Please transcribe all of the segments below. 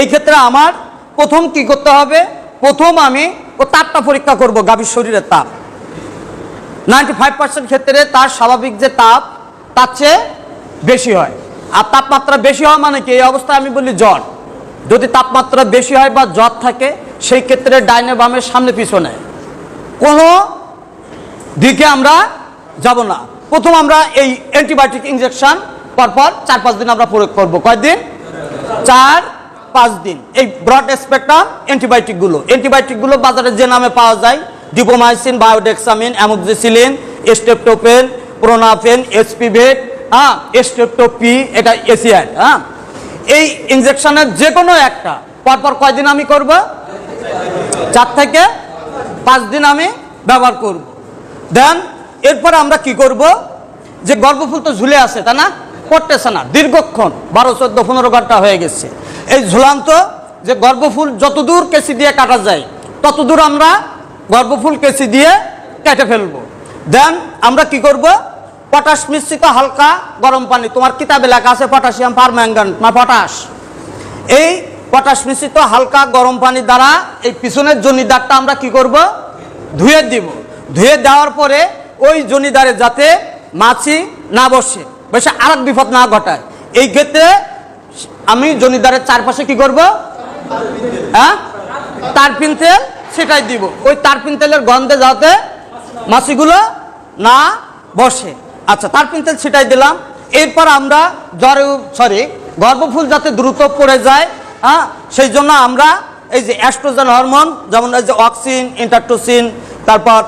এই ক্ষেত্রে আমার প্রথম কি করতে হবে? প্রথম আমি ও তাপটা পরীক্ষা করব গাভীর শরীরের তাপ। নাইনটি ফাইভ পার্সেন্ট ক্ষেত্রে তার স্বাভাবিক যে তাপ, তার চেয়ে বেশি হয়। আর তাপমাত্রা বেশি হয় মানে কি? এই অবস্থায় আমি বলি জ্বর। যদি তাপমাত্রা বেশি হয় বা জ্বর থাকে, সেই ক্ষেত্রে ডাইনে বামের সামনে পিছনে। কোনো দিকে আমরা যাব না। প্রথম আমরা এই অ্যান্টিবায়োটিক ইনজেকশন পরপর চার পাঁচ দিন আমরা প্রয়োগ করব। কয়দিন? চার পাঁচ দিন। এই ব্রড স্পেকট্রাম অ্যান্টিবায়োটিকগুলো অ্যান্টিবায়োটিকগুলো বাজারে যে নামে পাওয়া যায় ডিপোমাইসিন বায়োডেক্সামিন অ্যামোক্সিসিলিন স্টেপটোপেন প্রোনাফেন এসপিভেট হ্যাঁ স্টেপটোপি এটা এসিয়াড হ্যাঁ। এই ইনজেকশনের যে কোনো একটা, পরপর কয়দিন আমি করব? চার থেকে পাঁচ দিন আমি ব্যবহার করব। দেন এরপর আমরা কি করব? যে গর্ভফুল তো ঝুলে আছে তা না? পড়তেছে না। দীর্ঘক্ষণ, বারো, চোদ্দ, পনেরো ঘণ্টা হয়ে গেছে। এই ঝুলান্ত যে গর্ভফুল যতদূর কেসি দিয়ে কাটা যায়, ততদূর আমরা গর্ভফুল কেসি দিয়ে কেটে ফেলব। দেন আমরা কি করব? পটাশ মিশ্রিত হালকা গরম পানি, তোমার কিতাবে লেখা আছে পটাশিয়াম পারম্যাঙ্গান না, পটাশ। এই পটাশ মিশ্রিত হালকা গরম পানি দ্বারা এই পিছনের জনিদারটা আমরা কি করব? ধুয়ে দিব। ধুয়ে দেওয়ার পরে ওই জনিদারে যাতে মাছি না বসে বসে আর বিপদ না ঘটায়। এই ক্ষেত্রে আমি জনিদারের চারপাশে কি করব? হ্যাঁ? তারপিন তেল সেটাই দিব। ওই তারপিন তেলের গন্ধে যাতে মাছিগুলো না বসে। আচ্ছা তারপিন তেল সেটাই দিলাম। এরপর আমরা জ্বরে সরি গর্ভফুল যাতে দ্রুত পড়ে যায় হ্যাঁ? সেই জন্য আমরা এই যে অ্যাস্ট্রোজেন হরমোন, যেমন এই যে অক্সিন, ইন্টারটোসিন, তারপর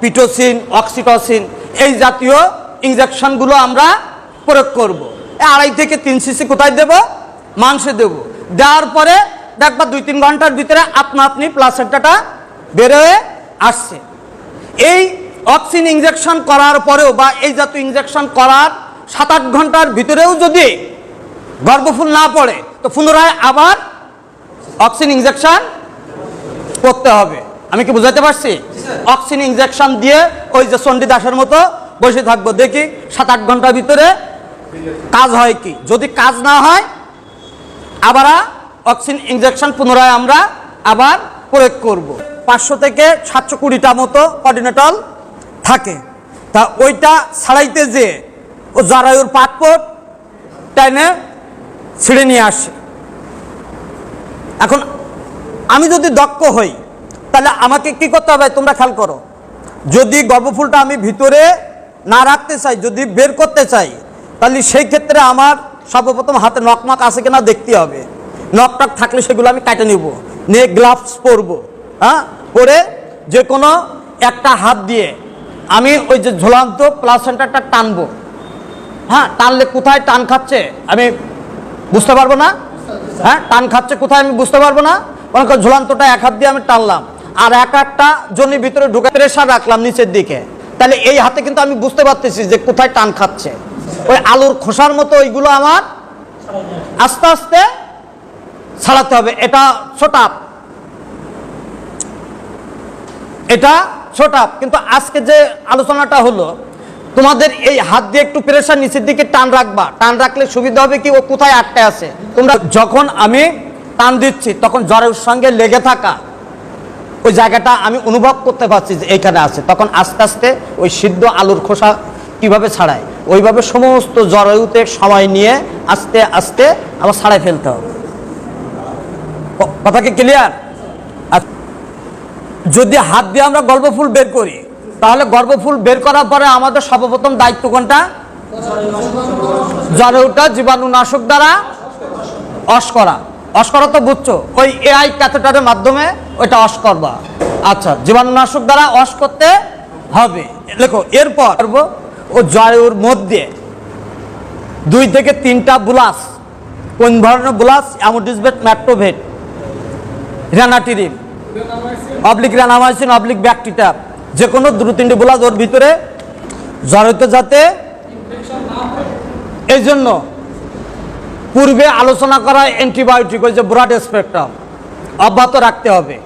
পিটোসিন, অক্সিটোসিন, এই জাতীয় ইঞ্জেকশনগুলো আমরা প্রয়োগ করব। আড়াই থেকে তিন সিসি কোথায় দেব? মাংসে দেব। দেওয়ার পরে দেখবা দুই তিন ঘণ্টার ভিতরে আপনা আপনি প্লাসেন্টাটা বেরোয় আসছে। এই অক্সিন ইঞ্জেকশন করার পরেও বা এই জাতীয় ইঞ্জেকশন করার সাত আট ঘণ্টার ভিতরেও যদি গর্ভফুল না পড়ে, তো পুনরায় আবার অক্সিন ইঞ্জেকশন করতে হবে। আমি কি বুঝাতে পারছি? অক্সিন ইঞ্জেকশন দিয়ে ওই যে চণ্ডীদাসের মতো বসে থাকব। দেখি সাত আট ঘণ্টার ভিতরে কাজ হয় কি? যদি কাজ না হয়, আবার অক্সিন ইঞ্জেকশন পুনরায় আমরা আবার প্রয়োগ করব। পাঁচশো থেকে সাতশো কুড়িটা মতো কর্ডিনেটল থাকে। তা ওইটা ছাড়াইতে যে ও জরায়ুর পাটপট টাইনে ছিঁড়ে নিয়ে আসে। এখন আমি যদি দক্ষ হই, তাহলে আমাকে কি করতে হবে? তোমরা খেয়াল করো। যদি গর্ভফুলটা আমি ভিতরে না রাখতে চাই, যদি বের করতে চাই তাহলে সেই ক্ষেত্রে আমার সর্বপ্রথম হাতে নকমাক আছে কিনা দেখতে হবে। নকটক থাকলে সেগুলো আমি কাটে নিব। নিয়ে গ্লাভস পরবো। হ্যাঁ? পরে যে কোনো একটা হাত দিয়ে আমি ওই যে ঝোলান্ত প্লাসেন্টারটা টানবো। হ্যাঁ? টানলে কোথায় টান খাচ্ছে আমি বুঝতে পারব না? হ্যাঁ? টান খাচ্ছে কোথায় আমি বুঝতে পারব না? করো ঝুলান্তটা এক হাত দিয়ে আমি টানলাম। আর এক একটা জনের ভিতরে ঢুকে প্রেশার রাখলাম নিচের দিকে। তাহলে এই হাতে কিন্তু আমি বুঝতে পারতেছি যে কোথায় টান খাচ্ছে। ওই আলুর খোসার মতো ওইগুলো আমার আস্তে আস্তে ছাড়াতে হবে। এটা ছোটাপ এটা ছোটাপ কিন্তু আজকে যে আলোচনাটা হলো, তোমাদের এই হাত দিয়ে একটু প্রেশার নিচের দিকে টান রাখবা। টান রাখলে সুবিধা হবে কি ও কোথায় আটকে আছে? তোমরা যখন আমি টান দিচ্ছি, তখন জ্বরের সঙ্গে লেগে থাকা ওই জায়গাটা আমি অনুভব করতে পারছি যে এইখানে আছে। তখন আস্তে আস্তে ওই সিদ্ধ আলুর খোসা কীভাবে ছাড়ায়? ওইভাবে সমস্ত জরায়ুতে সময় নিয়ে আস্তে আস্তে আমার ছাড়াই ফেলতে হবে। কথা কি ক্লিয়ার যদি হাত দিয়ে আমরা গর্ভফুল বের করি, তাহলে গর্ভফুল বের করার পরে আমাদের সর্বপ্রথম দায়িত্ব কোনটা? জরায়ুটা জীবাণুনাশক দ্বারা অস করা। অস করা তো বুঝছ, ওই এআই ক্যাথেটারের মাধ্যমে ওইটা অস করবা। আচ্ছা জীবাণুনাশক দ্বারা অস করতে হবে। দেখো, এরপর ও জয়ুর মধ্যে দুই থেকে তিনটা বুলাস, কোন ধরনের বুলাস? অ্যামোডিসবেট ম্যাট্রোভেট রেনাটিরিম অবলিক রানামাইসিন অবলিক ব্যাকটিটা। যে কোনো দু তিনটে বুলাস ওর ভিতরে জড়িত যাতে এই জন্য পূর্বে আলোচনা করা অ্যান্টিবায়োটিক ওই যে ব্রড স্পেকট্রাম অব্যাহত রাখতে হবে।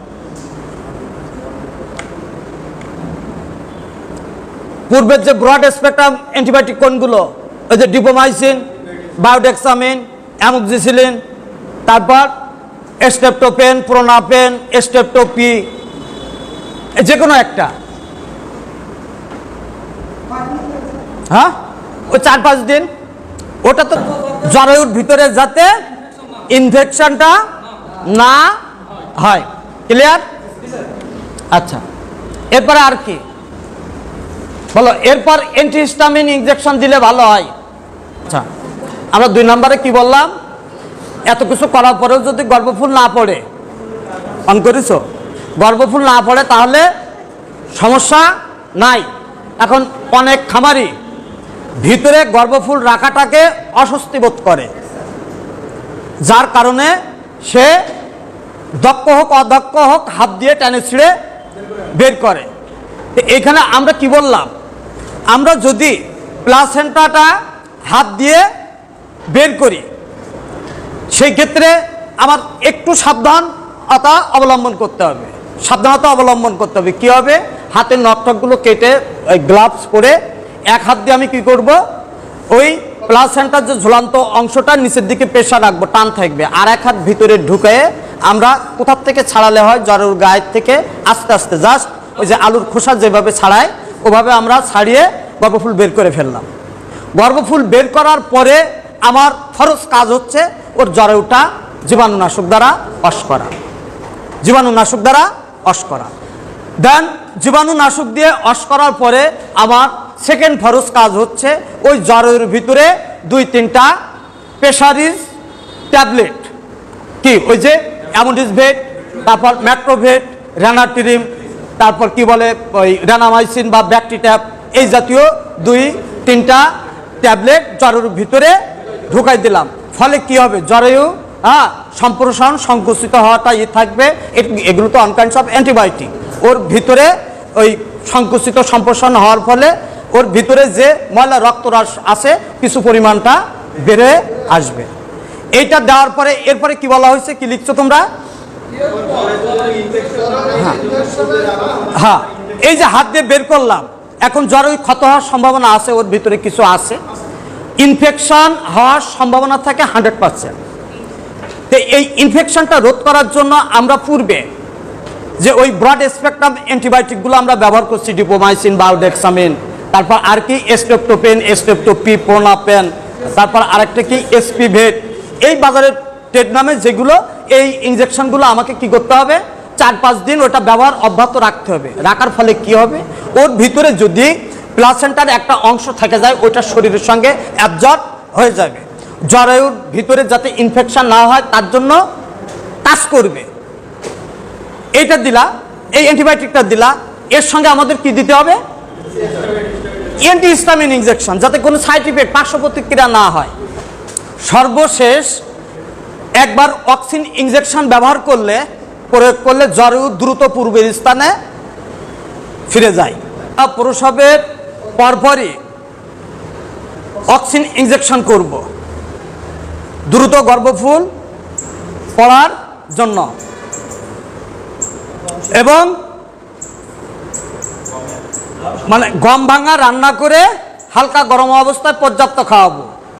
পূর্বের যে ব্রড স্পেকট্রাম অ্যান্টিবায়োটিক কোনগুলো ওই যে ডিপোমাইসিন বায়োডেক্সামিন অ্যামোক্সিসিলিন তারপর স্টেপটোপেন প্রোনাপেন স্টেপটোপি যে কোনো একটা। হ্যাঁ? ওই চার পাঁচ দিন। ওটা তো জরায়ুর ভিতরে যাতে ইনফেকশনটা না হয়। ক্লিয়ার আচ্ছা। এরপরে আর কি? বলো, এরপর অ্যান্টিহিস্টামিন ইনজেকশন দিলে ভালো হয়। আচ্ছা আমরা দুই নম্বরে কি বললাম? এত কিছু করার পরেও যদি গর্ভফুল না পড়ে, অন করিস গর্ভফুল না পড়ে তাহলে সমস্যা নাই। এখন অনেক খামারি ভিতরে গর্ভফুল রাখাটাকে অস্বস্তি বোধ করে। যার কারণে সে দক্ষ হোক, অদক্ষ হোক, হাত দিয়ে টেনে ছিঁড়ে বের করে। এখানে আমরা কি বললাম? আমরা যদি প্লাসেন্টাটা হাত দিয়ে বের করি, সেই ক্ষেত্রে আমার একটু সাবধানতা অবলম্বন করতে হবে। সাবধানতা অবলম্বন করতে হবে। কী হবে? হাতের নখটকগুলো কেটে ওই গ্লাভস পরে এক হাত দিয়ে আমি কি করব? ওই প্লাসেন্টার যে ঝুলান্ত অংশটা নিচের দিকে পেশা রাখব, টান থাকবে। আর এক হাত ভিতরে ঢুকে আমরা কোথার থেকে ছাড়ালে হয়? জ্বরের গায়ের থেকে আস্তে আস্তে। জাস্ট ওই যে আলুর খোসা যেভাবে ছাড়ায় ওভাবে আমরা ছাড়িয়ে গর্ভফুল বের করে ফেললাম। গর্ভফুল বের করার পরে আমার ফরজ কাজ হচ্ছে ওর ওঠা জীবাণুনাশক দ্বারা অস করা। জীবাণুনাশক দ্বারা অস করা। দেন জীবাণুনাশক দিয়ে অস করার পরে আমার সেকেন্ড ফরজ কাজ হচ্ছে ওই জ্বরের ভিতরে দুই তিনটা প্রেশারিজ ট্যাবলেট কি? ওই যে অ্যামোডিস ভেট তারপর ম্যাট্রোভেট র্যানাটিরিম তারপর কি বলে, ওই র্যানামাইসিন বা ব্যাকটিট্যাপ এই জাতীয় দুই, তিনটা ট্যাবলেট জ্বরের ভিতরে ঢুকাই দিলাম। ফলে কি হবে? জরায়ু হ্যাঁ সম্প্রসারণ সংকুচিত হওয়াটা ই থাকবে এগুলো তো অনকাইন্ডস অফ অ্যান্টিবায়োটিক ওর ভিতরে ওই সংকুচিত সম্প্রসারণ হওয়ার ফলে ওর ভিতরে যে ময়লা রক্তরাস আছে, কিছু পরিমাণটা বেড়ে আসবে। এইটা দেওয়ার পরে, এরপরে কি বলা হয়েছে? কি লিখছো তোমরা? হ্যাঁ। হ্যাঁ এই যে হাত দিয়ে বের করলাম, এখন জ্বর ওই ক্ষত হওয়ার সম্ভাবনা আছে, ওর ভিতরে কিছু আছে। ইনফেকশন হওয়ার সম্ভাবনা থাকে হান্ড্রেড পার্সেন্ট। তো এই ইনফেকশনটা রোধ করার জন্য আমরা পূর্বে যে ওই ব্রড স্পেকট্রাম অ্যান্টিবায়োটিকগুলো আমরা ব্যবহার করছি ডিপোমাইসিন বায়োডেক্সামিন তারপর আর কি এস্টেপটোপেন এস্টেপটোপি প্রোনাপেন তারপর আরেকটা কি এসপি ভেট এই বাজারের ট্রেড নামে যেগুলো এই ইঞ্জেকশনগুলো আমাকে কি করতে হবে? চার, পাঁচ দিন ওটা ব্যবহার অব্যাহত রাখতে হবে। রাখার ফলে কি হবে? ওর ভিতরে যদি প্লাসেন্টার একটা অংশ থেকে যায় ওটা শরীরের সঙ্গে অ্যাবজর্ব হয়ে যাবে। জরায়ুর ভিতরে যাতে ইনফেকশন না হয়, তার জন্য কাজ করবে। এইটা দিলা, এই অ্যান্টিবায়োটিকটা দিলা, এর সঙ্গে আমাদের কি দিতে হবে? অ্যান্টিহিস্টামিন ইনজেকশন যাতে কোনো সাইড ইফেক্ট পার্শ্ব প্রতিক্রিয়া না হয়। সর্বশেষ একবার অক্সিন ইঞ্জেকশন ব্যবহার করলে, প্রয়োগ করলে জ্বরেও দ্রুত পূর্বের স্থানে ফিরে যায়। প্রসবের পরপরই অক্সিন ইঞ্জেকশন করব। দ্রুত গর্ভফুল পড়ার জন্য। এবং মানে গম ভাঙা রান্না করে হালকা গরম অবস্থায় পর্যাপ্ত খাওয়াবো।